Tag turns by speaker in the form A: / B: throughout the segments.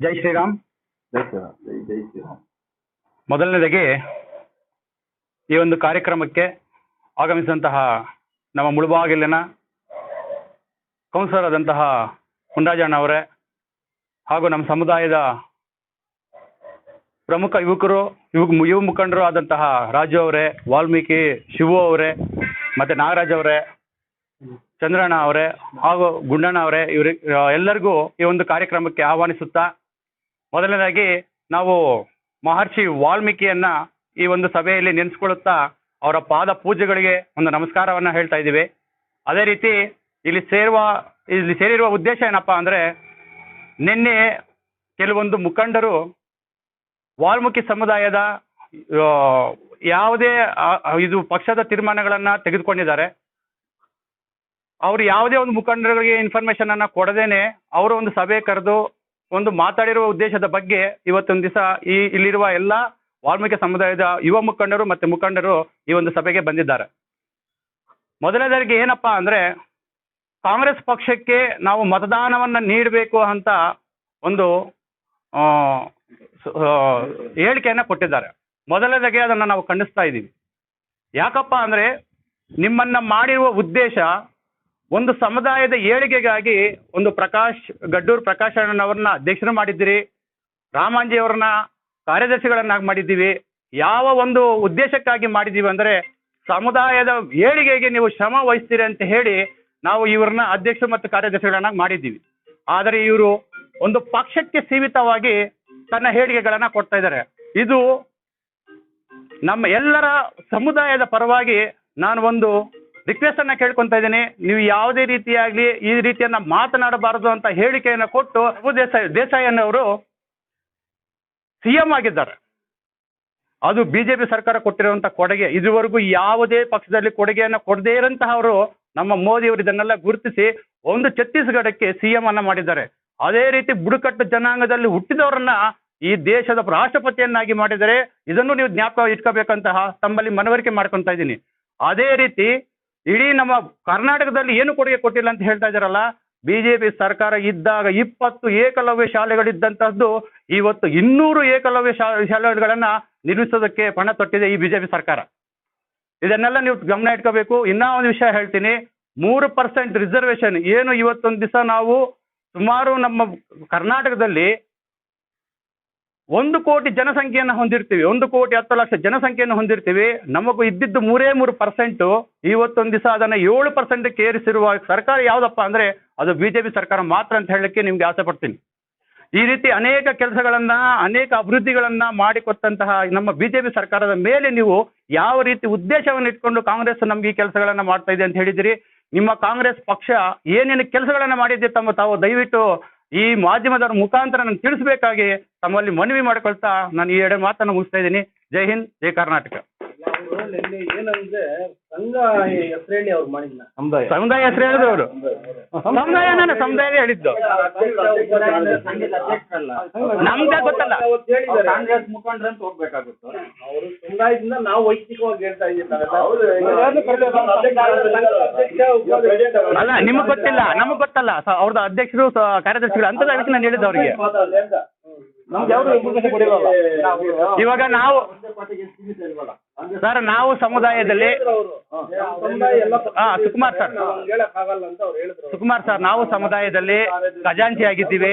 A: ಜೈ ಶ್ರೀರಾಮ್.
B: ಜೈ ಶ್ರೀರಾಮ್ ಜೈ ಜೈ ಶ್ರೀರಾಮ್.
A: ಮೊದಲನೇದಾಗಿ ಈ ಒಂದು ಕಾರ್ಯಕ್ರಮಕ್ಕೆ ಆಗಮಿಸಿದಂತಹ ನಮ್ಮ ಮುಳುಬಾಗಿಲಿನ ಕೌನ್ಸಿಲರ್ ಆದಂತಹ ಹುಂಡಾಜಣ್ಣ ಅವರೇ ಹಾಗೂ ನಮ್ಮ ಸಮುದಾಯದ ಪ್ರಮುಖ ಯುವಕರು ಯುವ ಯುವ ಮುಖಂಡರು ಆದಂತಹ ರಾಜು ಅವರೇ ವಾಲ್ಮೀಕಿ ಶಿವು ಅವರೇ ಮತ್ತೆ ನಾಗರಾಜ್ ಅವರೇ ಚಂದ್ರಣ್ಣ ಅವರೇ ಹಾಗೂ ಗುಂಡಣ್ಣ ಅವರೇ ಇವ್ರಿಗೆ ಎಲ್ಲರಿಗೂ ಈ ಒಂದು ಕಾರ್ಯಕ್ರಮಕ್ಕೆ ಆಹ್ವಾನಿಸುತ್ತಾ ಮೊದಲನೇದಾಗಿ ನಾವು ಮಹರ್ಷಿ ವಾಲ್ಮೀಕಿಯನ್ನ ಈ ಒಂದು ಸಭೆಯಲ್ಲಿ ನೆನೆಸ್ಕೊಳ್ಳುತ್ತಾ ಅವರ ಪಾದ ಪೂಜೆಗಳಿಗೆ ಒಂದು ನಮಸ್ಕಾರವನ್ನ ಹೇಳ್ತಾ ಇದ್ದೀವಿ. ಅದೇ ರೀತಿ ಇಲ್ಲಿ ಸೇರುವ, ಇಲ್ಲಿ ಸೇರಿರುವ ಉದ್ದೇಶ ಏನಪ್ಪಾ ಅಂದ್ರೆ ನಿನ್ನೆ ಕೆಲವೊಂದು ಮುಖಂಡರು ವಾಲ್ಮೀಕಿ ಸಮುದಾಯದ ಯಾವುದೇ ಇದು ಪಕ್ಷದ ತೀರ್ಮಾನಗಳನ್ನ ತೆಗೆದುಕೊಂಡಿದ್ದಾರೆ. ಅವರು ಯಾವುದೇ ಒಂದು ಮುಖಂಡರಿಗೆ ಇನ್ಫಾರ್ಮೇಶನ್ ಅನ್ನ ಕೊಡದೇನೆ ಅವರು ಒಂದು ಸಭೆ ಕರೆದು ಒಂದು ಮಾತಾಡಿರುವ ಉದ್ದೇಶದ ಬಗ್ಗೆ ಇವತ್ತೊಂದು ದಿವಸ ಈ ಇಲ್ಲಿರುವ ಎಲ್ಲ ವಾಲ್ಮೀಕಿ ಸಮುದಾಯದ ಯುವ ಮುಖಂಡರು ಮತ್ತೆ ಮುಖಂಡರು ಈ ಒಂದು ಸಭೆಗೆ ಬಂದಿದ್ದಾರೆ. ಮೊದಲನೇದಾಗಿ ಏನಪ್ಪಾ ಅಂದ್ರೆ ಕಾಂಗ್ರೆಸ್ ಪಕ್ಷಕ್ಕೆ ನಾವು ಮತದಾನವನ್ನ ನೀಡಬೇಕು ಅಂತ ಒಂದು ಹೇಳಿಕೆಯನ್ನ ಕೊಟ್ಟಿದ್ದಾರೆ. ಮೊದಲನೇದಾಗಿ ಅದನ್ನ ನಾವು ಖಂಡಿಸ್ತಾ ಇದ್ದೀವಿ. ಯಾಕಪ್ಪ ಅಂದ್ರೆ ನಿಮ್ಮನ್ನ ಮಾಡಿರುವ ಉದ್ದೇಶ ಒಂದು ಸಮುದಾಯದ ಏಳಿಗೆಗಾಗಿ ಒಂದು ಪ್ರಕಾಶ್, ಗಡ್ಡೂರ್ ಪ್ರಕಾಶ್ ಅಣ್ಣನವ್ರನ್ನ ಅಧ್ಯಕ್ಷರು ಮಾಡಿದ್ದೀರಿ. ರಾಮಾಂಜಿ ಅವ್ರನ್ನ ಕಾರ್ಯದರ್ಶಿಗಳನ್ನಾಗಿ ಮಾಡಿದ್ದೀವಿ. ಯಾವ ಒಂದು ಉದ್ದೇಶಕ್ಕಾಗಿ ಮಾಡಿದ್ದೀವಿ ಅಂದ್ರೆ ಸಮುದಾಯದ ಏಳಿಗೆಗೆ ನೀವು ಶ್ರಮ ವಹಿಸ್ತೀರಿ ಅಂತ ಹೇಳಿ ನಾವು ಇವ್ರನ್ನ ಅಧ್ಯಕ್ಷರು ಮತ್ತು ಕಾರ್ಯದರ್ಶಿಗಳನ್ನಾಗಿ ಮಾಡಿದ್ದೀವಿ. ಆದರೆ ಇವರು ಒಂದು ಪಕ್ಷಕ್ಕೆ ಸೀಮಿತವಾಗಿ ತನ್ನ ಹೇಳಿಕೆಗಳನ್ನ ಕೊಡ್ತಾ ಇದ್ದಾರೆ. ಇದು ನಮ್ಮ ಎಲ್ಲರ ಸಮುದಾಯದ ಪರವಾಗಿ ನಾನು ಒಂದು ರಿಕ್ವೆಸ್ಟ್ ಅನ್ನ ಕೇಳ್ಕೊಂತ ಇದ್ದೀನಿ. ನೀವು ಯಾವುದೇ ರೀತಿಯಾಗ್ಲಿ ಈ ರೀತಿಯನ್ನ ಮಾತನಾಡಬಾರದು ಅಂತ ಹೇಳಿಕೆಯನ್ನ ಕೊಟ್ಟು ಪ್ರಭು ದೇಸಾಯಿ ದೇಸಾಯಿಯನ್ನವರು ಸಿಎಂ ಆಗಿದ್ದಾರೆ. ಅದು ಬಿಜೆಪಿ ಸರ್ಕಾರ ಕೊಟ್ಟಿರುವಂತ ಕೊಡುಗೆ. ಇದುವರೆಗೂ ಯಾವುದೇ ಪಕ್ಷದಲ್ಲಿ ಕೊಡುಗೆಯನ್ನ ಕೊಡದೇ ಅವರು ನಮ್ಮ ಮೋದಿ ಅವರು ಇದನ್ನೆಲ್ಲ ಗುರುತಿಸಿ ಒಂದು ಛತ್ತೀಸ್ಗಢಕ್ಕೆ ಸಿಎಂ ಅನ್ನ ಮಾಡಿದ್ದಾರೆ. ಅದೇ ರೀತಿ ಬುಡಕಟ್ಟು ಜನಾಂಗದಲ್ಲಿ ಹುಟ್ಟಿದವರನ್ನ ಈ ದೇಶದ ರಾಷ್ಟ್ರಪತಿಯನ್ನಾಗಿ ಮಾಡಿದರೆ ಇದನ್ನು ನೀವು ಜ್ಞಾಪಕ ಇಟ್ಕೋಬೇಕಂತಹ ತಮ್ಮಲ್ಲಿ ಮನವರಿಕೆ ಮಾಡ್ಕೊತಾ ಇದ್ದೀನಿ. ಅದೇ ರೀತಿ ಇಡೀ ನಮ್ಮ ಕರ್ನಾಟಕದಲ್ಲಿ ಏನು ಕೊಡುಗೆ ಕೊಟ್ಟಿಲ್ಲ ಅಂತ ಹೇಳ್ತಾ ಇದ್ದಾರಲ್ಲ ಬಿಜೆಪಿ ಸರ್ಕಾರ ಇದ್ದಾಗ ಇಪ್ಪತ್ತು ಏಕಲವ್ಯ ಶಾಲೆಗಳಿದ್ದಂತಹದ್ದು ಇವತ್ತು ಇನ್ನೂರು ಏಕಲವ್ಯ ಶಾಲೆಗಳನ್ನ ನಿರ್ಮಿಸೋದಕ್ಕೆ ಪಣ ತೊಟ್ಟಿದೆ ಈ ಬಿಜೆಪಿ ಸರ್ಕಾರ. ಇದನ್ನೆಲ್ಲ ನೀವು ಗಮನ ಇಟ್ಕೋಬೇಕು. ಇನ್ನೂ ಒಂದು ವಿಷಯ ಹೇಳ್ತೀನಿ. ಮೂರು ಪರ್ಸೆಂಟ್ ರಿಸರ್ವೇಷನ್. ಏನು ಇವತ್ತೊಂದು ದಿವಸ ನಾವು ಸುಮಾರು ನಮ್ಮ ಕರ್ನಾಟಕದಲ್ಲಿ ಒಂದು ಕೋಟಿ ಜನಸಂಖ್ಯೆಯನ್ನು ಹೊಂದಿರ್ತೀವಿ, ಒಂದು ಕೋಟಿ ಹತ್ತು ಲಕ್ಷ ಜನಸಂಖ್ಯೆಯನ್ನು ಹೊಂದಿರ್ತೀವಿ, ನಮಗೂ ಇದ್ದಿದ್ದು ಮೂರೇ ಮೂರು ಪರ್ಸೆಂಟು ಇವತ್ತೊಂದು ದಿವಸ ಅದನ್ನ ಏಳು ಪರ್ಸೆಂಟ್ ಏರಿಸಿರುವ ಸರ್ಕಾರ ಯಾವುದಪ್ಪ ಅಂದ್ರೆ ಅದು ಬಿಜೆಪಿ ಸರ್ಕಾರ ಮಾತ್ರ ಅಂತ ಹೇಳಲಿಕ್ಕೆ ನಿಮ್ಗೆ ಆಸೆ ಪಡ್ತೀನಿ. ಈ ರೀತಿ ಅನೇಕ ಕೆಲಸಗಳನ್ನ, ಅನೇಕ ಅಭಿವೃದ್ಧಿಗಳನ್ನ ಮಾಡಿಕೊಟ್ಟಂತಹ ನಮ್ಮ ಬಿಜೆಪಿ ಸರ್ಕಾರದ ಮೇಲೆ ನೀವು ಯಾವ ರೀತಿ ಉದ್ದೇಶವನ್ನು ಇಟ್ಕೊಂಡು ಕಾಂಗ್ರೆಸ್ ನಮ್ಗೆ ಈ ಕೆಲಸಗಳನ್ನ ಮಾಡ್ತಾ ಇದೆ ಅಂತ ಹೇಳಿದಿರಿ, ನಿಮ್ಮ ಕಾಂಗ್ರೆಸ್ ಪಕ್ಷ ಏನೇನು ಕೆಲಸಗಳನ್ನ ಮಾಡಿದ್ದೆ ತಮ್ಮ ತಾವು ದಯವಿಟ್ಟು ಈ ಮಾಧ್ಯಮದವರ ಮುಖಾಂತರ ನಾನು ತಿಳಿಸಬೇಕಾಗಿ ತಮ್ಮಲ್ಲಿ ಮನವಿ ಮಾಡ್ಕೊಳ್ತಾ ನಾನು ಈ ಎರಡು ಮಾತನ್ನು ಮುಗಿಸ್ತಾ ಇದ್ದೀನಿ. ಜೈ ಹಿಂದ್, ಜೈ ಕರ್ನಾಟಕ.
C: ಏನಂದ್ರೆ ಸಂಘ ಹೆಸರು ಹೇಳಿ ಅವ್ರು ಮಾಡಿದ್ನ.
B: ಸಮುದಾಯ
A: ಹೆಸರು ಹೇಳಿದ್ರು ಅವರು. ಸಮುದಾಯ ನಾನು ಸಮುದಾಯ ಹೇಳಿದ್ದು. ನಮ್ಗೆ ಗೊತ್ತಲ್ಲ.
B: ಕಾಂಗ್ರೆಸ್ ಮುಖಂಡ್ರಂತ ಹೋಗ್ಬೇಕಾಗುತ್ತೆ?
C: ಅವರು ಸಮುದಾಯದಿಂದ ನಾವು ವೈಯಕ್ತಿಕವಾಗಿ ಹೇಳ್ತಾ ಇದ್ದೀವಿ
A: ಅಲ್ಲ ನಿಮಗ್ ಗೊತ್ತಿಲ್ಲ ನಮಗ್ ಗೊತ್ತಲ್ಲ. ಅವ್ರದ್ದು ಅಧ್ಯಕ್ಷರು ಕಾರ್ಯದರ್ಶಿಗಳು ಅಂತ ಅದಕ್ಕೆ ನಾನು ಹೇಳಿದ್ದು ಅವರಿಗೆ. ಇವಾಗ ನಾವು ಸರ್ ನಾವು ಸಮುದಾಯದಲ್ಲಿ ಹಾ, ಸುಕುಮಾರ್ ಸರ್.
C: ಹೇಳಕ್ ಆಗಲ್ಲ ಅಂತ ಅವ್ರು ಹೇಳಿದ್ರು.
A: ಸುಕುಮಾರ್ ಸರ್ ನಾವು ಸಮುದಾಯದಲ್ಲಿ ಖಜಾಂಚಿ ಆಗಿದ್ದೀವಿ.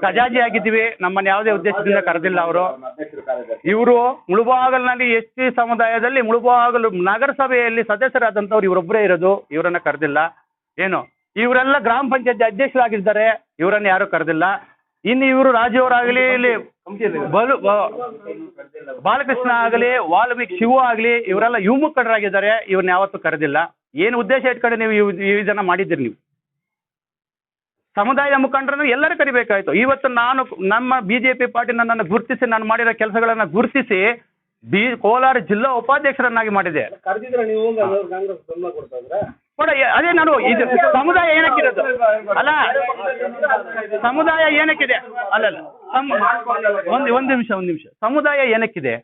A: ಖಜಾಂಚಿ ಆಗಿದ್ದೀವಿ. ನಮ್ಮನ್ನು ಯಾವುದೇ ಉದ್ದೇಶದಿಂದ ಕರೆದಿಲ್ಲ ಅವರು. ಇವರು ಮುಳುಬಾಗಲ್ನಲ್ಲಿ ಎಸ್ ಟಿ ಸಮುದಾಯದಲ್ಲಿ ಮುಳುಬಾಗಲು ನಗರಸಭೆಯಲ್ಲಿ ಸದಸ್ಯರಾದಂಥವ್ರು ಇವರೊಬ್ಬರೇ ಇರೋದು. ಇವರನ್ನ ಕರೆದಿಲ್ಲ. ಏನು? ಇವರೆಲ್ಲ ಗ್ರಾಮ ಪಂಚಾಯತ್ ಅಧ್ಯಕ್ಷರಾಗಿದ್ದಾರೆ. ಇವರನ್ನ ಯಾರು ಕರೆದಿಲ್ಲ. ಇನ್ನು ಇವರು ರಾಜವರಾಗಲಿ ಇಲ್ಲಿ ಬಲು ಬಾಲಕೃಷ್ಣ ಆಗಲಿ, ವಾಲ್ಮೀಕಿ ಶಿವ ಆಗಲಿ, ಇವರೆಲ್ಲ ಯುವ ಮುಖಂಡರಾಗಿದ್ದಾರೆ ಇವ್ರನ್ನ ಯಾವತ್ತೂ ಕರೆದಿಲ್ಲ. ಏನು ಉದ್ದೇಶ ಇಟ್ಕೊಂಡು ನೀವು ಇವ್- ಈ ಜನ ಮಾಡಿದ್ದೀರಿ ನೀವು? ಸಮುದಾಯದ ಮುಖಂಡರನ್ನು ಎಲ್ಲರೂ ಕರಿಬೇಕಾಯ್ತು. ಇವತ್ತು ನಾನು ನಮ್ಮ ಬಿಜೆಪಿ ಪಾರ್ಟಿ ನನ್ನನ್ನು ಗುರುತಿಸಿ, ನಾನು ಮಾಡಿರೋ ಕೆಲಸಗಳನ್ನು ಗುರುತಿಸಿ ಬಿ ಕೋಲಾರ ಜಿಲ್ಲಾ ಉಪಾಧ್ಯಕ್ಷರನ್ನಾಗಿ ಮಾಡಿದೆ.
C: ಕರೆದಿದ್ರೆ ನೀವು ಕಾಂಗ್ರೆಸ್ ಬೆಂಬಲ ಕೊಡ್ತಾ ಇದ್ರ?
A: ಕೂಡ ಅದೇ ನಾನು ಇದು ಸಮುದಾಯ ಏನಕ್ಕಿರೋದು? ಅಲ್ಲ ಸಮುದಾಯ ಏನಕ್ಕಿದೆ? ಅಲ್ಲಲ್ಲ ಅಲ್ಲ ಒಂದು ಒಂದು ನಿಮಿಷ ಒಂದು ನಿಮಿಷ. ಸಮುದಾಯ ಏನಕ್ಕಿದೆ?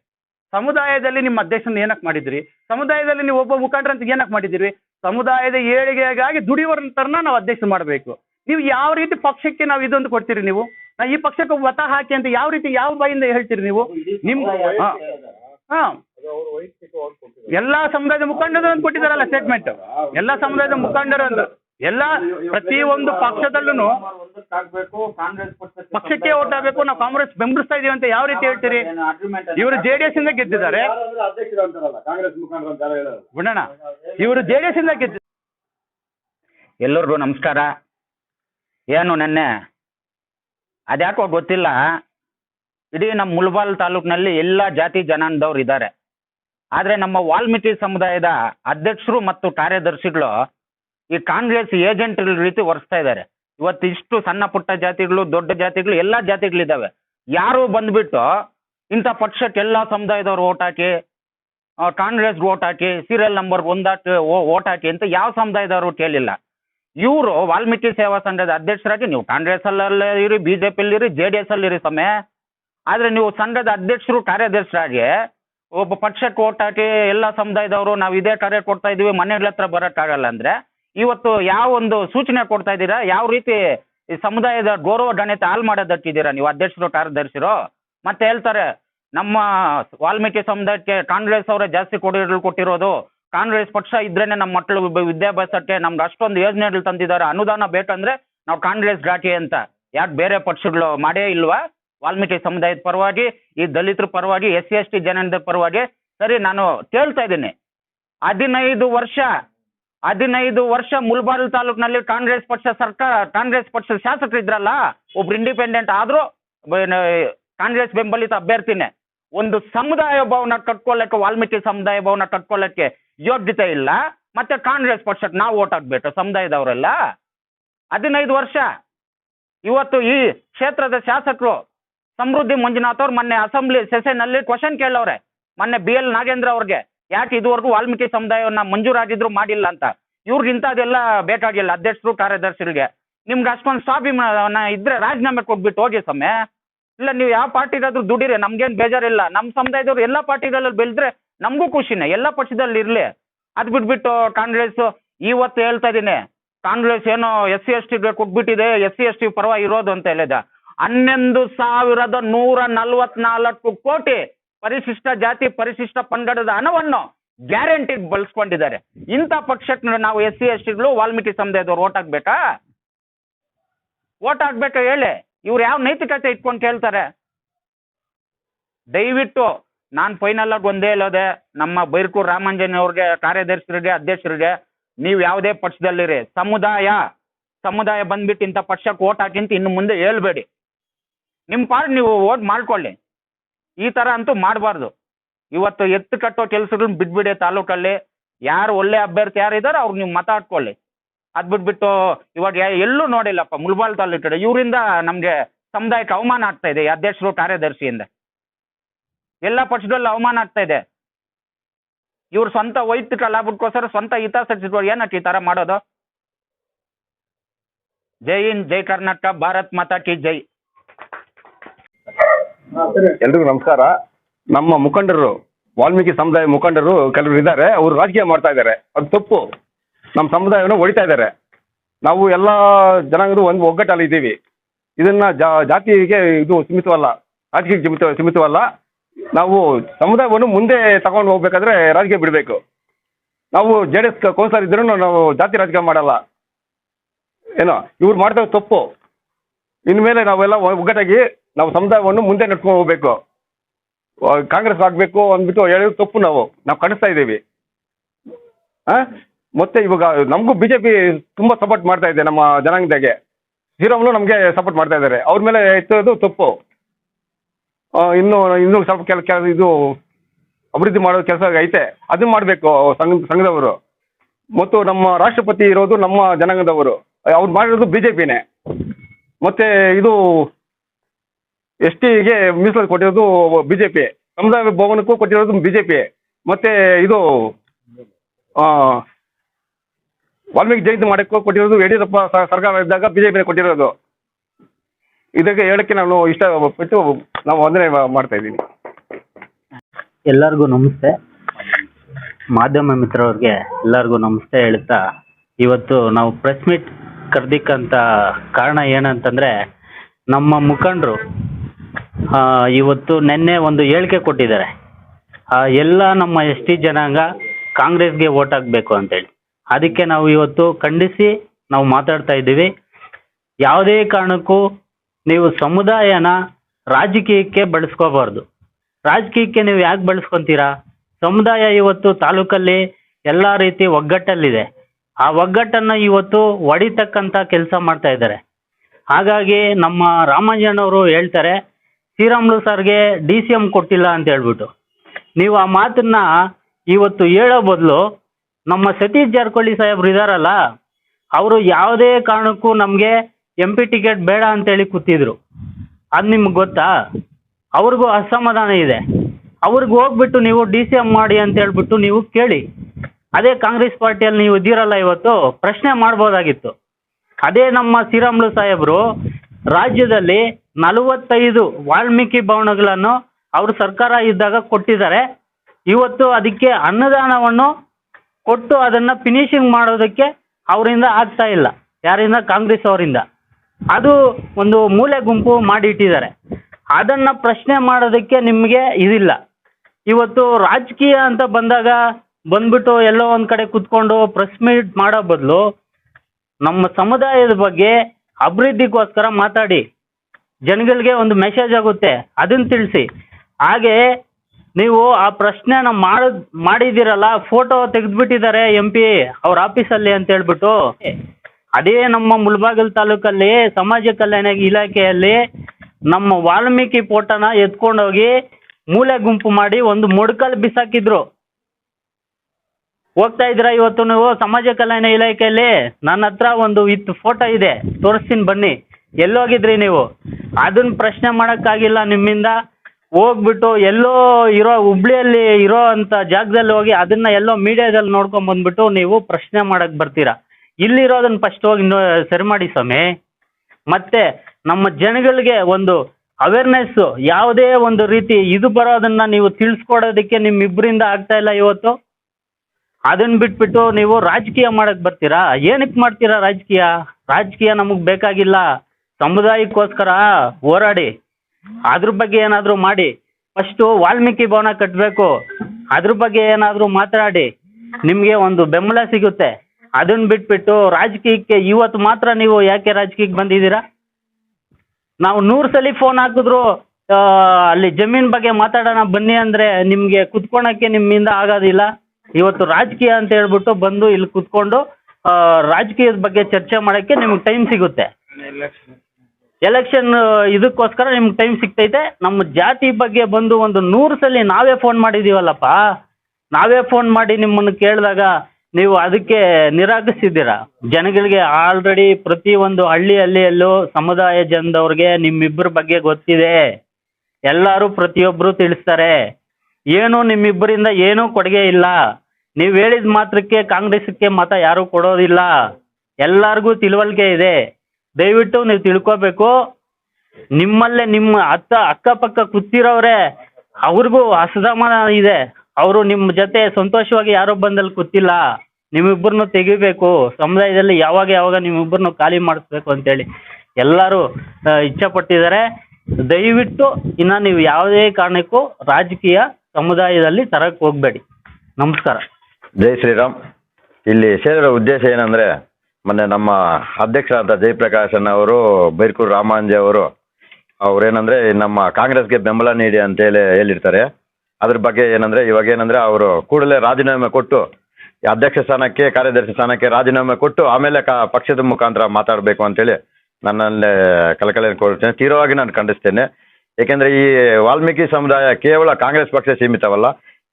A: ಸಮುದಾಯದಲ್ಲಿ ನಿಮ್ಮ ಅಧ್ಯಕ್ಷನ ಏನಕ್ಕೆ ಮಾಡಿದ್ರಿ? ಸಮುದಾಯದಲ್ಲಿ ನೀವು ಒಬ್ಬ ಮುಖಂಡರಂತ ಏನಕ್ಕೆ ಮಾಡಿದಿರಿ? ಸಮುದಾಯದ ಏಳಿಗೆಗಾಗಿ ದುಡಿಯುವಂತರನ್ನ ನಾವು ಅಧ್ಯಕ್ಷ ಮಾಡಬೇಕು. ನೀವು ಯಾವ ರೀತಿ ಪಕ್ಷಕ್ಕೆ ನಾವು ಇದೊಂದು ಕೊಡ್ತೀರಿ ನೀವು? ನಾ ಈ ಪಕ್ಷಕ್ಕೆ ಮತ ಹಾಕಿ ಅಂತ ಯಾವ ರೀತಿ ಯಾವ ಬಾಯಿಂದ ಹೇಳ್ತೀರಿ ನೀವು? ನಿಮ್ ಹಾ. ಹಾ. ಎಲ್ಲಾ ಸಮುದಾಯದ ಮುಖಂಡರು ಅಂತ ಕೊಟ್ಟಿದ್ದಾರಲ್ಲ ಸ್ಟೇಟ್ಮೆಂಟ್ ಎಲ್ಲಾ ಸಮುದಾಯದ ಮುಖಂಡರು ಅಂತ ಎಲ್ಲ ಪ್ರತಿ ಒಂದು ಪಕ್ಷದಲ್ಲೂ
B: ಆಗ್ಬೇಕು ಕಾಂಗ್ರೆಸ್ ಪಕ್ಷಕ್ಕೆ
A: ಪಕ್ಷಕ್ಕೆ ಓಟ್ ಹಾಕ್ಬೇಕು ನಾವು ಕಾಂಗ್ರೆಸ್ ಬೆಂಬಲಿಸ್ತಾ ಇದೀವಿ ಅಂತ ಯಾವ ರೀತಿ ಹೇಳ್ತೀರಿ? ಇವರು ಜೆ ಡಿ ಎಸ್ ಇಂದ ಗೆದ್ದಿದ್ದಾರೆ.
B: ಅಧ್ಯಕ್ಷರು ಅಂತಾರಲ್ಲ ಕಾಂಗ್ರೆಸ್ ಮುಖಂಡರು ಅಂತ ಯಾರೋ
A: ಗುಣಣ್ಣ ಇವರು ಜೆ ಡಿ ಎಸ್ ಇಂದ ಗೆದ್ದ
D: ಎಲ್ಲರಿಗೂ ನಮಸ್ಕಾರ. ಏನು ನೆನ್ನೆ? ಅದ್ಯಾಕೋ ಗೊತ್ತಿಲ್ಲ. ಇಡೀ ನಮ್ಮ ಮುಳಬಾಲ್ ತಾಲೂಕಿನಲ್ಲಿ ಎಲ್ಲ ಜಾತಿ ಜನಾಂಗದವ್ರು ಇದ್ದಾರೆ. ಆದರೆ ನಮ್ಮ ವಾಲ್ಮೀಕಿ ಸಮುದಾಯದ ಅಧ್ಯಕ್ಷರು ಮತ್ತು ಕಾರ್ಯದರ್ಶಿಗಳು ಈ ಕಾಂಗ್ರೆಸ್ ಏಜೆಂಟ್ಗಳ ರೀತಿ ವರ್ಸ್ತಾ ಇದ್ದಾರೆ. ಇವತ್ತು ಇಷ್ಟು ಸಣ್ಣ ಪುಟ್ಟ ಜಾತಿಗಳು, ದೊಡ್ಡ ಜಾತಿಗಳು, ಎಲ್ಲ ಜಾತಿಗಳಿದ್ದಾವೆ. ಯಾರು ಬಂದ್ಬಿಟ್ಟು ಇಂಥ ಪಕ್ಷಕ್ಕೆ ಎಲ್ಲ ಸಮುದಾಯದವ್ರು ಓಟ್ ಹಾಕಿ ಕಾಂಗ್ರೆಸ್ ಓಟ್ ಹಾಕಿ ಸೀರಿಯಲ್ ನಂಬರ್ ಒಂದಾಕಿ ಓಟ್ ಹಾಕಿ ಅಂತ ಯಾವ ಸಮುದಾಯದವರು ಕೇಳಿಲ್ಲ. ಇವರು ವಾಲ್ಮೀಕಿ ಸೇವಾ ಸಂಘದ ಅಧ್ಯಕ್ಷರಾಗಿ, ನೀವು ಕಾಂಗ್ರೆಸ್ ಅಲ್ಲೇ ಇರಿ ಬಿ ಜೆ ಇರಿ ಜೆ ಡಿ ಎಸ್ ಅಲ್ಲಿ ಇರಿ ಸಮಯ ಆದರೆ ನೀವು ಸಂಘದ ಅಧ್ಯಕ್ಷರು, ಕಾರ್ಯಾಧ್ಯಕ್ಷರಾಗಿ ಒಬ್ಬ ಪಕ್ಷಕ್ಕೆ ಓಟ್ ಹಾಕಿ ಎಲ್ಲ ಸಮುದಾಯದವರು ನಾವು ಇದೇ ಕಾರ್ಯ ಕೊಡ್ತಾ ಇದ್ದೀವಿ ಮನೆಗಳ ಹತ್ರ ಬರೋಕ್ಕಾಗಲ್ಲ ಅಂದ್ರೆ ಇವತ್ತು ಯಾವ ಒಂದು ಸೂಚನೆ ಕೊಡ್ತಾ ಇದ್ದೀರಾ? ಯಾವ ರೀತಿ ಈ ಸಮುದಾಯದ ಗೌರವ ಘನತೆ ಹಾಳು ಮಾಡೋದಕ್ಕಿದ್ದೀರಾ ನೀವು ಅಧ್ಯಕ್ಷರು, ಕಾರ್ಯದರ್ಶಿರು? ಮತ್ತೆ ಹೇಳ್ತಾರೆ, ನಮ್ಮ ವಾಲ್ಮೀಕಿ ಸಮುದಾಯಕ್ಕೆ ಕಾಂಗ್ರೆಸ್ ಅವರೇ ಜಾಸ್ತಿ ಕೊಡುಗೆಗಳು ಕೊಟ್ಟಿರೋದು. ಕಾಂಗ್ರೆಸ್ ಪಕ್ಷ ಇದ್ರೇನೆ ನಮ್ಮ ಮಕ್ಕಳು ವಿದ್ಯಾಭ್ಯಾಸಕ್ಕೆ ನಮ್ಗೆ ಅಷ್ಟೊಂದು ಯೋಜನೆಗಳು ತಂದಿದ್ದಾರೆ. ಅನುದಾನ ಬೇಕಂದ್ರೆ ನಾವು ಕಾಂಗ್ರೆಸ್ ಘಾಟಿ ಅಂತ. ಯಾಕೆ ಬೇರೆ ಪಕ್ಷಗಳು ಮಾಡೇ ಇಲ್ವಾ? ವಾಲ್ಮೀಕಿ ಸಮುದಾಯದ ಪರವಾಗಿ, ಈ ದಲಿತರ ಪರವಾಗಿ, ಎಸ್ ಸಿ ಎಸ್ ಟಿ ಜನಾಂಗದ ಪರವಾಗಿ, ಸರಿ ನಾನು ಕೇಳ್ತಾ ಇದ್ದೀನಿ. ಹದಿನೈದು ವರ್ಷ ಹದಿನೈದು ವರ್ಷ ಮುಲ್ಬಾರ್ಲ್ ತಾಲೂಕಿನಲ್ಲಿ ಕಾಂಗ್ರೆಸ್ ಪಕ್ಷ ಸರ್ಕಾರ, ಕಾಂಗ್ರೆಸ್ ಪಕ್ಷದ ಶಾಸಕರು ಇದ್ರಲ್ಲ, ಒಬ್ರು ಇಂಡಿಪೆಂಡೆಂಟ್ ಆದ್ರೂ ಕಾಂಗ್ರೆಸ್ ಬೆಂಬಲಿತ ಅಭ್ಯರ್ಥಿನೇ. ಒಂದು ಸಮುದಾಯ ಭವನ ಕಟ್ಕೊಳ್ಳಕ್ಕೆ ವಾಲ್ಮೀಕಿ ಸಮುದಾಯ ಭವನ ಕಟ್ಕೊಳ್ಳಕ್ಕೆ ಯೋಗ್ಯತೆ ಇಲ್ಲ, ಮತ್ತೆ ಕಾಂಗ್ರೆಸ್ ಪಕ್ಷಕ್ಕೆ ನಾವು ಓಟ್ ಹಾಕ್ಬೇಕು, ಸಮುದಾಯದವರೆಲ್ಲ. ಹದಿನೈದು ವರ್ಷ, ಇವತ್ತು ಈ ಕ್ಷೇತ್ರದ ಶಾಸಕರು ಸಮೃದ್ಧಿ ಮಂಜುನಾಥ್ ಅವ್ರು ಮೊನ್ನೆ ಅಸೆಂಬ್ಲಿ ಸೆಷನ್ ಅಲ್ಲಿ ಕ್ವಶನ್ ಕೇಳವ್ರೆ. ಮೊನ್ನೆ ಬಿ ಎಲ್ ನಾಗೇಂದ್ರ ಅವ್ರಿಗೆ, ಯಾಕೆ ಇದುವರೆಗೂ ವಾಲ್ಮೀಕಿ ಸಮುದಾಯವನ್ನ ಮಂಜೂರಾಗಿದ್ರು ಮಾಡಿಲ್ಲ ಅಂತ. ಇವ್ರಿಗೆ ಇಂಥದ್ದೆಲ್ಲ ಬೇಕಾಗಿಲ್ಲ, ಅಧ್ಯಕ್ಷರು ಕಾರ್ಯದರ್ಶಿಗಳಿಗೆ ನಿಮ್ಗೆ ಅಷ್ಟೊಂದು ಸ್ವಾಭಿಮಾನ ಇದ್ರೆ ರಾಜೀನಾಮೆ ಕೊಟ್ಬಿಟ್ಟು ಹೋಗಿ ಸಮಯ ಇಲ್ಲ, ನೀವು ಯಾವ ಪಾರ್ಟಿಗಾದ್ರೂ ದುಡೀರಿ, ನಮ್ಗೇನು ಬೇಜಾರಿಲ್ಲ. ನಮ್ಮ ಸಮುದಾಯದವ್ರು ಎಲ್ಲ ಪಾರ್ಟಿಗಳಲ್ಲಿ ಬೆಳೆದ್ರೆ ನಮಗೂ ಖುಷಿನೇ, ಎಲ್ಲ ಪಕ್ಷದಲ್ಲಿ ಇರಲಿ. ಅದು ಬಿಟ್ಬಿಟ್ಟು ಕಾಂಗ್ರೆಸ್ ಇವತ್ತು ಹೇಳ್ತಾ ಇದ್ದೀನಿ ಕಾಂಗ್ರೆಸ್ ಏನೋ ಎಸ್ ಸಿ ಎಸ್ ಟಿಗೆ ಕೊಟ್ಬಿಟ್ಟಿದೆ ಎಸ್ ಸಿ ಎಸ್ ಟಿ ಪರವಾಗಿ ಇರೋದು ಅಂತ ಹೇಳಿದ. ಹನ್ನೊಂದು ಸಾವಿರದ ನೂರ ನಲವತ್ನಾಲ್ಕು ಕೋಟಿ ಪರಿಶಿಷ್ಟ ಜಾತಿ, ಪರಿಶಿಷ್ಟ ಪಂಗಡದ ಹಣವನ್ನು ಗ್ಯಾರಂಟಿ ಬಳಸ್ಕೊಂಡಿದ್ದಾರೆ. ಇಂಥ ಪಕ್ಷಕ್ಕೆ ನಾವು ಎಸ್ ಸಿ ಎಸ್ ಟಿಗಳು ವಾಲ್ಮೀಕಿ ಸಮುದಾಯದವ್ರು ಓಟ್ ಹಾಕ್ಬೇಕಾ? ಓಟ್ ಹಾಕ್ಬೇಕಾ ಹೇಳಿ? ಇವ್ರು ಯಾವ ನೈತಿಕತೆ ಇಟ್ಕೊಂಡು ಕೇಳ್ತಾರೆ? ದಯವಿಟ್ಟು ನಾನು ಫೈನಲ್ ಆಗಿ ಒಂದೇ ಹೇಳೋದೆ, ನಮ್ಮ ಬೈರ್ಕೂರು ರಾಮಾಂಜನಿ ಅವ್ರಿಗೆ ಕಾರ್ಯದರ್ಶಿಗೆ ಅಧ್ಯಕ್ಷರಿಗೆ, ನೀವು ಯಾವುದೇ ಪಕ್ಷದಲ್ಲಿರಿ, ಸಮುದಾಯ ಸಮುದಾಯ ಬಂದ್ಬಿಟ್ಟು ಇಂಥ ಪಕ್ಷಕ್ಕೆ ಓಟ್ ಹಾಕಿಂತ ಇನ್ನು ಮುಂದೆ ಹೇಳ್ಬೇಡಿ. ನಿಮ್ಮ ಪಾಡ್, ನೀವು ಓಟ್ ಮಾಡ್ಕೊಳ್ಳಿ. ಈ ಥರ ಅಂತೂ ಮಾಡಬಾರ್ದು. ಇವತ್ತು ಎತ್ತು ಕಟ್ಟೋ ಕೆಲಸಗಳನ್ನ ಬಿಟ್ಬಿಡಿ ತಾಲೂಕಲ್ಲಿ. ಯಾರು ಒಳ್ಳೆ ಅಭ್ಯರ್ಥಿ ಯಾರು ಅವ್ರು ನೀವು ಮತ ಹಾಕ್ಕೊಳ್ಳಿ. ಅದು ಬಿಟ್ಬಿಟ್ಟು ಇವಾಗ ಎಲ್ಲೂ ನೋಡಿಲ್ಲಪ್ಪ ಮುಲ್ಬಾಲ್ ತಾಲೂಕು ಇವರಿಂದ ನಮಗೆ ಸಮುದಾಯಕ್ಕೆ ಅವಮಾನ ಆಗ್ತಾ ಇದೆ ಅಧ್ಯಕ್ಷರು, ಕಾರ್ಯದರ್ಶಿಯಿಂದ. ಎಲ್ಲ ಪಕ್ಷದಲ್ಲೂ ಅವಮಾನ ಆಗ್ತಾ ಇದೆ. ಇವ್ರ ಸ್ವಂತ ವೈಯಕ್ತಿಕ ಲಾಭಕ್ಕೋಸ್ಕರ ಸ್ವಂತ ಹಿತಾಸಕ್ತಿಗಳು ಏನಕ್ಕೆ ಈ ಥರ ಮಾಡೋದು? ಜೈ ಹಿಂದ್, ಜೈ ಕರ್ನಾಟಕ, ಭಾರತ್ ಮಾತಾ ಕಿ ಜೈ.
E: ಎಲ್ರಿಗೂ ನಮಸ್ಕಾರ. ನಮ್ಮ ಮುಖಂಡರು, ವಾಲ್ಮೀಕಿ ಸಮುದಾಯ ಮುಖಂಡರು ಕೆಲವರು ಇದ್ದಾರೆ. ಅವರು ರಾಜಕೀಯ ಮಾಡ್ತಾ ಇದ್ದಾರೆ. ಅದು ತಪ್ಪು. ನಮ್ಮ ಸಮುದಾಯವನ್ನು ಹೊಡಿತಾ ಇದ್ದಾರೆ. ನಾವು ಎಲ್ಲ ಜನಾಂಗದ ಒಂದು ಒಗ್ಗಟ್ಟಲ್ಲಿ ಇದ್ದೀವಿ. ಇದನ್ನ ಜಾತಿಗೆ ಇದು ಸೀಮಿತವಲ್ಲ ರಾಜಕೀಯ ಸೀಮಿತ, ಸೀಮಿತವಲ್ಲ. ನಾವು ಸಮುದಾಯವನ್ನು ಮುಂದೆ ತಗೊಂಡು ಹೋಗ್ಬೇಕಾದ್ರೆ ರಾಜಕೀಯ ಬಿಡಬೇಕು. ನಾವು ಜೆ ಡಿ ಎಸ್ ಕೌನ್ಸಲರ್ ಇದ್ರೂ ನಾವು ಜಾತಿ ರಾಜಕೀಯ ಮಾಡಲ್ಲ. ಏನೋ, ಇವ್ರು ಮಾಡ್ತಾ ಇರೋದು ತಪ್ಪು. ಇನ್ಮೇಲೆ ನಾವೆಲ್ಲ ಒಗ್ಗಟ್ಟಾಗಿ ನಾವು ಸಮುದಾಯವನ್ನು ಮುಂದೆ ನಡ್ಕೊಂಡು ಹೋಗ್ಬೇಕು. ಕಾಂಗ್ರೆಸ್ ಆಗಬೇಕು ಅಂದ್ಬಿಟ್ಟು ಹೇಳಿದ್ರು ತಪ್ಪು ನಾವು. ನಾವು ಕಾಣಿಸ್ತಾ ಇದ್ದೀವಿ. ಹಾಂ ಮತ್ತೆ ಇವಾಗ ನಮಗೂ ಬಿ ಜೆ ಪಿ ತುಂಬ ಸಪೋರ್ಟ್ ಮಾಡ್ತಾ ಇದೆ ನಮ್ಮ ಜನಾಂಗದಾಗೆ. ಶ್ರೀರಾಮ್ಲು ನಮಗೆ ಸಪೋರ್ಟ್ ಮಾಡ್ತಾ ಇದ್ದಾರೆ. ಅವ್ರ ಮೇಲೆ ಎತ್ತೋದು ತಪ್ಪು. ಇನ್ನೂ ಇನ್ನು, ಇನ್ನೂ ಸ್ವಲ್ಪ ಕೆಲ ಕೆಲ ಇದು ಅಭಿವೃದ್ಧಿ ಮಾಡೋ ಕೆಲಸ ಐತೆ. ಅದು ಮಾಡಬೇಕು ಸಂಘ, ಸಂಘದವರು. ಮತ್ತು ನಮ್ಮ ರಾಷ್ಟ್ರಪತಿ ಇರೋದು ನಮ್ಮ ಜನಾಂಗದವರು. ಅವ್ರು ಮಾಡಿರೋದು ಬಿ ಜೆ ಪಿನೇ ಮತ್ತೆ ಇದು ಎಸ್ ಟಿಗೆ ಮೀಸಲು ಕೊಟ್ಟಿರೋದು ಬಿ ಜೆ ಪಿ ಸಮುದಾಯ ಭವನಕ್ಕೂ ಕೊಟ್ಟಿರೋದು ಬಿ ಜೆ ಪಿ ಮತ್ತೆ ಇದು ವಾಲ್ಮೀಕಿ ಜಯಂತಿ ಮಾಡಕ್ಕೂ ಕೊಟ್ಟಿರೋದು ಯಡಿಯೂರಪ್ಪ ಸರ್ಕಾರ ಇದ್ದಾಗ ಬಿ ಜೆ ಪಿನೇ ಕೊಟ್ಟಿರೋದು. ಇದಕ್ಕೆ ಹೇಳಕ್ಕೆ ನಾನು ಇಷ್ಟಪಟ್ಟು ನಾವು ವಂದನೆ ಮಾಡ್ತಾ ಇದ್ದೀನಿ.
F: ಎಲ್ಲರಿಗೂ ನಮಸ್ತೆ. ಮಾಧ್ಯಮ ಮಿತ್ರವ್ರಿಗೆ ಎಲ್ಲರಿಗೂ ನಮಸ್ತೆ ಹೇಳ್ತಾ, ಇವತ್ತು ನಾವು ಪ್ರೆಸ್ ಮೀಟ್ ಕರೆದಿಕ್ಕಂತ ಕಾರಣ ಏನಂತಂದ್ರೆ, ನಮ್ಮ ಮುಖಂಡರು ಇವತ್ತು ನಿನ್ನೆ ಒಂದು ಹೇಳಿಕೆ ಕೊಟ್ಟಿದ್ದಾರೆ. ಆ, ಎಲ್ಲ ನಮ್ಮ ಎಸ್ ಟಿ ಜನಾಂಗ ಕಾಂಗ್ರೆಸ್ಗೆ ವೋಟ್ ಹಾಕಬೇಕು ಅಂತೇಳಿ ಅದಕ್ಕೆ ನಾವು ಇವತ್ತು ಖಂಡಿಸಿ ನಾವು ಮಾತಾಡ್ತಾ ಇದ್ದೀವಿ. ಯಾವುದೇ ಕಾರಣಕ್ಕೂ ನೀವು ಸಮುದಾಯನ ರಾಜಕೀಯಕ್ಕೆ ಬಳಸ್ಕೋಬಾರ್ದು. ರಾಜಕೀಯಕ್ಕೆ ನೀವು ಯಾಕೆ ಬಳಸ್ಕೊಂತೀರಾ? ಸಮುದಾಯ ಇವತ್ತು ತಾಲೂಕಲ್ಲಿ ಎಲ್ಲ ರೀತಿ ಒಗ್ಗಟ್ಟಲ್ಲಿದೆ. ಆ ಒಗ್ಗಟ್ಟನ್ನು ಇವತ್ತು ಒಡಿತಕ್ಕಂಥ ಕೆಲಸ ಮಾಡ್ತಾ ಇದ್ದಾರೆ. ಹಾಗಾಗಿ ನಮ್ಮ ರಾಮಾಂಜನವರು ಹೇಳ್ತಾರೆ ಶ್ರೀರಾಮ್ಲು ಸರ್ಗೆ ಡಿ ಸಿ ಎಂ ಕೊಟ್ಟಿಲ್ಲ ಅಂತ ಹೇಳ್ಬಿಟ್ಟು. ನೀವು ಆ ಮಾತನ್ನ ಇವತ್ತು ಹೇಳೋ ಬದಲು ನಮ್ಮ ಸತೀಶ್ ಜಾರಕಿಹೊಳಿ ಸಾಹೇಬ್ರು ಇದಾರಲ್ಲ, ಅವರು ಯಾವುದೇ ಕಾರಣಕ್ಕೂ ನಮಗೆ ಎಂ ಪಿ ಟಿಕೆಟ್ ಬೇಡ ಅಂತೇಳಿ ಕೂತಿದ್ರು. ಅದು ನಿಮ್ಗೆ ಗೊತ್ತಾ? ಅವ್ರಿಗೂ ಅಸಮಾಧಾನ ಇದೆ. ಅವ್ರಿಗೆ ಹೋಗ್ಬಿಟ್ಟು ನೀವು ಡಿ ಸಿ ಎಂ ಮಾಡಿ ಅಂತ ಹೇಳ್ಬಿಟ್ಟು ನೀವು ಕೇಳಿ. ಅದೇ ಕಾಂಗ್ರೆಸ್ ಪಾರ್ಟಿಯಲ್ಲಿ ನೀವು ಇದ್ದೀರಲ್ಲ ಇವತ್ತು, ಪ್ರಶ್ನೆ ಮಾಡ್ಬೋದಾಗಿತ್ತು. ಅದೇ ನಮ್ಮ ಶ್ರೀರಾಮ್ಲು ಸಾಹೇಬರು ರಾಜ್ಯದಲ್ಲಿ ನಲವತ್ತೈದು ವಾಲ್ಮೀಕಿ ಭವನಗಳನ್ನು ಅವರು ಸರ್ಕಾರ ಇದ್ದಾಗ ಕೊಟ್ಟಿದ್ದಾರೆ. ಇವತ್ತು ಅದಕ್ಕೆ ಅನ್ನದಾನವನ್ನು ಕೊಟ್ಟು ಅದನ್ನು ಫಿನಿಶಿಂಗ್ ಮಾಡೋದಕ್ಕೆ ಅವರಿಂದ ಆಗ್ತಾ ಇಲ್ಲ. ಯಾರಿಂದ? ಕಾಂಗ್ರೆಸ್ ಅವರಿಂದ. ಅದು ಒಂದು ಮೂಲೆ ಗುಂಪು ಮಾಡಿಟ್ಟಿದ್ದಾರೆ. ಅದನ್ನು ಪ್ರಶ್ನೆ ಮಾಡೋದಕ್ಕೆ ನಿಮಗೆ ಇದಿಲ್ಲ. ಇವತ್ತು ರಾಜಕೀಯ ಅಂತ ಬಂದಾಗ ಬಂದ್ಬಿಟ್ಟು ಎಲ್ಲೋ ಒಂದು ಕಡೆ ಕೂತ್ಕೊಂಡು ಪ್ರೆಸ್ ಮೀಟ್ ಮಾಡೋ ಬದಲು ನಮ್ಮ ಸಮುದಾಯದ ಬಗ್ಗೆ ಅಭಿವೃದ್ಧಿಗೋಸ್ಕರ ಮಾತಾಡಿ. ಜನಗಳಿಗೆ ಒಂದು ಮೆಸೇಜ್ ಆಗುತ್ತೆ, ಅದನ್ನು ತಿಳಿಸಿ. ಹಾಗೆ ನೀವು ಆ ಪ್ರಶ್ನೆನ ಮಾಡೋದು ಮಾಡಿದ್ದೀರಲ್ಲ ಫೋಟೋ ತೆಗೆದ್ಬಿಟ್ಟಿದ್ದಾರೆ ಎಂ ಪಿ ಅವ್ರ ಆಫೀಸಲ್ಲಿ ಅಂತ ಹೇಳ್ಬಿಟ್ಟು. ಅದೇ ನಮ್ಮ ಮುಲ್ಬಾಗಲ್ ತಾಲೂಕಲ್ಲಿ ಸಮಾಜ ಕಲ್ಯಾಣ ಇಲಾಖೆಯಲ್ಲಿ ನಮ್ಮ ವಾಲ್ಮೀಕಿ ಫೋಟೋನ ಎತ್ಕೊಂಡೋಗಿ ಮೂಲೆ ಗುಂಪು ಮಾಡಿ ಒಂದು ಮೊಡ್ಕಲ್ ಬಿಸಾಕಿದ್ರು. ಹೋಗ್ತಾ ಇದ್ದೀರಾ ಇವತ್ತು ನೀವು? ಸಮಾಜ ಕಲ್ಯಾಣ ಇಲಾಖೆಯಲ್ಲಿ ನನ್ನ ಹತ್ರ ಒಂದು ವಿತ್ ಫೋಟೋ ಇದೆ. ತೋರಿಸ್ತೀನಿ ಬನ್ನಿ. ಎಲ್ಲೋಗಿದ್ರಿ ನೀವು? ಅದನ್ನ ಪ್ರಶ್ನೆ ಮಾಡೋಕ್ಕಾಗಿಲ್ಲ ನಿಮ್ಮಿಂದ. ಹೋಗ್ಬಿಟ್ಟು ಎಲ್ಲೋ ಇರೋ ಹುಬ್ಳಿಯಲ್ಲಿ ಇರೋ ಅಂಥ ಜಾಗದಲ್ಲಿ ಹೋಗಿ ಅದನ್ನ ಎಲ್ಲೋ ಮೀಡಿಯಾದಲ್ಲಿ ನೋಡ್ಕೊಂಡು ಬಂದ್ಬಿಟ್ಟು ನೀವು ಪ್ರಶ್ನೆ ಮಾಡಕ್ಕೆ ಬರ್ತೀರಾ? ಇಲ್ಲಿರೋದನ್ನ ಫಸ್ಟ್ ಹೋಗಿ ನೋ, ಸರಿ ಮಾಡಿ ಸ್ವಾಮಿ. ಮತ್ತೆ ನಮ್ಮ ಜನಗಳಿಗೆ ಒಂದು ಅವೇರ್ನೆಸ್ಸು ಯಾವುದೇ ಒಂದು ರೀತಿ ಇದು ಬರೋದನ್ನ ನೀವು ತಿಳಿಸ್ಕೊಡೋದಕ್ಕೆ ನಿಮ್ಮಿಬ್ಬರಿಂದ ಆಗ್ತಾ ಇಲ್ಲ ಇವತ್ತು? ಅದನ್ನ ಬಿಟ್ಬಿಟ್ಟು ನೀವು ರಾಜಕೀಯ ಮಾಡಕ್ ಬರ್ತೀರಾ? ಏನಕ್ಕೆ ಮಾಡ್ತೀರಾ ರಾಜಕೀಯ? ರಾಜಕೀಯ ನಮಗೆ ಬೇಕಾಗಿಲ್ಲ. ಸಮುದಾಯಕ್ಕೋಸ್ಕರ ಹೋರಾಡಿ. ಅದ್ರ ಬಗ್ಗೆ ಏನಾದರೂ ಮಾಡಿ. ಫಸ್ಟು ವಾಲ್ಮೀಕಿ ಭವನ ಕಟ್ಟಬೇಕು ಅದ್ರ ಬಗ್ಗೆ ಏನಾದರೂ ಮಾತಾಡಿ. ನಿಮಗೆ ಒಂದು ಬೆಂಬಲ ಸಿಗುತ್ತೆ. ಅದನ್ನ ಬಿಟ್ಬಿಟ್ಟು ರಾಜಕೀಯಕ್ಕೆ ಇವತ್ತು ಮಾತ್ರ ನೀವು ಯಾಕೆ ರಾಜಕೀಯಕ್ಕೆ ಬಂದಿದ್ದೀರಾ? ನಾವು ನೂರು ಸಲ ಫೋನ್ ಹಾಕಿದ್ರು ಅಲ್ಲಿ ಜಮೀನ್ ಬಗ್ಗೆ ಮಾತಾಡೋಣ ಬನ್ನಿ ಅಂದರೆ ನಿಮಗೆ ಕುತ್ಕೊಳಕ್ಕೆ ನಿಮ್ಮಿಂದ ಆಗೋದಿಲ್ಲ. ಇವತ್ತು ರಾಜಕೀಯ ಅಂತ ಹೇಳ್ಬಿಟ್ಟು ಬಂದು ಇಲ್ಲಿ ಕುತ್ಕೊಂಡು ರಾಜಕೀಯದ ಬಗ್ಗೆ ಚರ್ಚೆ ಮಾಡೋಕ್ಕೆ ನಿಮ್ಗೆ ಟೈಮ್ ಸಿಗುತ್ತೆ. ಎಲೆಕ್ಷನ್ ಇದಕ್ಕೋಸ್ಕರ ನಿಮ್ಗೆ ಟೈಮ್ ಸಿಗ್ತೈತೆ. ನಮ್ಮ ಜಾತಿ ಬಗ್ಗೆ ಬಂದು ಒಂದು ನೂರು ಸಲ ನಾವೇ ಫೋನ್ ಮಾಡಿದ್ದೀವಲ್ಲಪ್ಪ ನಾವೇ ಫೋನ್ ಮಾಡಿ ನಿಮ್ಮನ್ನು ಕೇಳಿದಾಗ ನೀವು ಅದಕ್ಕೆ ನಿರಾಕರಿಸಿದ್ದೀರಾ? ಜನಗಳಿಗೆ ಆಲ್ರೆಡಿ ಪ್ರತಿಯೊಂದು ಹಳ್ಳಿ ಹಳ್ಳಿಯಲ್ಲೂ ಸಮುದಾಯ ಜನದವ್ರಿಗೆ ನಿಮ್ಮಿಬ್ಬರ ಬಗ್ಗೆ ಗೊತ್ತಿದೆ. ಎಲ್ಲರೂ ಪ್ರತಿಯೊಬ್ಬರು ತಿಳಿಸ್ತಾರೆ. ಏನು ನಿಮ್ಮಿಬ್ಬರಿಂದ ಏನೂ ಕೊಡುಗೆ ಇಲ್ಲ. ನೀವು ಹೇಳಿದ ಮಾತ್ರಕ್ಕೆ ಕಾಂಗ್ರೆಸ್ಗೆ ಮತ ಯಾರೂ ಕೊಡೋದಿಲ್ಲ. ಎಲ್ಲರಿಗೂ ತಿಳುವಳಿಕೆ ಇದೆ. ದಯವಿಟ್ಟು ನೀವು ತಿಳ್ಕೊಬೇಕು. ನಿಮ್ಮಲ್ಲೇ ನಿಮ್ಮ ಅತ್ತ, ಅಕ್ಕಪಕ್ಕ ಕೂತಿರೋರೆ, ಅವ್ರಿಗೂ ಅಸಮಾಧಾನ ಇದೆ. ಅವರು ನಿಮ್ಮ ಜೊತೆ ಸಂತೋಷವಾಗಿ ಯಾರೋ ಬಂದಲ್ಲಿ ಕೂತಿಲ್ಲ. ನಿಮ್ಮಿಬ್ಬರನ್ನು ತೆಗಿಬೇಕು. ಸಮುದಾಯದಲ್ಲಿ ಯಾವಾಗ ಯಾವಾಗ ನಿಮ್ಮಿಬ್ಬರನ್ನು ಖಾಲಿ ಮಾಡಿಸ್ಬೇಕು ಅಂತೇಳಿ ಎಲ್ಲರೂ ಇಚ್ಛೆ ಇಚ್ಛೆಪಟ್ಟಿದ್ದಾರೆ. ದಯವಿಟ್ಟು ಇನ್ನು ನೀವು ಯಾವುದೇ ಕಾರಣಕ್ಕೂ ರಾಜಕೀಯ ಸಮುದಾಯದಲ್ಲಿ ತರಕ್ಕೆ ಹೋಗಬೇಡಿ. ನಮಸ್ಕಾರ.
G: ಜೈ ಶ್ರೀರಾಮ್. ಇಲ್ಲಿ ಸೇರಿರೋ ಉದ್ದೇಶ ಏನಂದ್ರೆ, ಮೊನ್ನೆ ನಮ್ಮ ಅಧ್ಯಕ್ಷರಾದ ಜಯಪ್ರಕಾಶನ್ ಅವರು, ಬೈರ್ಕೂರು ರಾಮಾಂಜಿ ಅವರು, ಅವ್ರೇನಂದ್ರೆ ನಮ್ಮ ಕಾಂಗ್ರೆಸ್ಗೆ ಬೆಂಬಲ ನೀಡಿ ಅಂತೇಳಿ ಹೇಳಿರ್ತಾರೆ. ಅದ್ರ ಬಗ್ಗೆ ಏನಂದ್ರೆ, ಇವಾಗ ಏನಂದ್ರೆ ಅವರು ಕೂಡಲೇ ರಾಜೀನಾಮೆ ಕೊಟ್ಟು, ಅಧ್ಯಕ್ಷ ಸ್ಥಾನಕ್ಕೆ, ಕಾರ್ಯದರ್ಶಿ ಸ್ಥಾನಕ್ಕೆ ರಾಜೀನಾಮೆ ಕೊಟ್ಟು, ಆಮೇಲೆ ಪಕ್ಷದ ಮುಖಾಂತರ ಮಾತಾಡಬೇಕು ಅಂತೇಳಿ ನನ್ನಲ್ಲಿ ಕಲಕಲೆ ಕೊಡ್ತೇನೆ ತೀವ್ರವಾಗಿ ನಾನು ಖಂಡಿಸ್ತೇನೆ. ಏಕೆಂದರೆ ಈ ವಾಲ್ಮೀಕಿ ಸಮುದಾಯ ಕೇವಲ ಕಾಂಗ್ರೆಸ್ ಪಕ್ಷ ಸೀಮಿತವಲ್ಲ,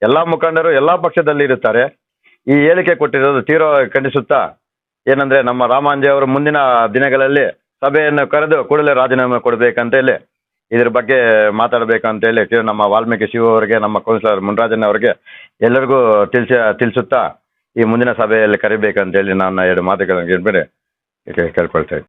G: ಎಲ್ಲ ಮುಖಂಡರು ಎಲ್ಲ ಪಕ್ಷದಲ್ಲಿ ಇರುತ್ತಾರೆ. ಈ ಹೇಳಿಕೆ ಕೊಟ್ಟಿರೋದು ತೀವ್ರವಾಗಿ ಖಂಡಿಸುತ್ತಾ? ಏನಂದ್ರೆ ನಮ್ಮ ರಾಮಾಂಜಿ ಅವರು ಮುಂದಿನ ದಿನಗಳಲ್ಲಿ ಸಭೆಯನ್ನು ಕರೆದು ಕೂಡಲೇ ರಾಜೀನಾಮೆ ಕೊಡಬೇಕಂತೇಳಿ ಇದ್ರ ಬಗ್ಗೆ ಮಾತಾಡಬೇಕಂತೇಳಿ ಹೇಳಿ ನಮ್ಮ ವಾಲ್ಮೀಕಿ ಶಿವ ಅವರಿಗೆ, ನಮ್ಮ ಕೌನ್ಸಿಲರ್ ಮುನ್ರಾಜನ್ ಅವರಿಗೆ ಎಲ್ಲರಿಗೂ ತಿಳಿಸ, ತಿಳಿಸುತ್ತಾ ಈ ಮುಂದಿನ ಸಭೆಯಲ್ಲಿ ಕರಿಬೇಕಂತೇಳಿ ನಾನು ಎರಡು ಮಾತುಗಳನ್ನು ಕೇಳ್ಕೊಳ್ತಾ ಇದ್ದೀನಿ.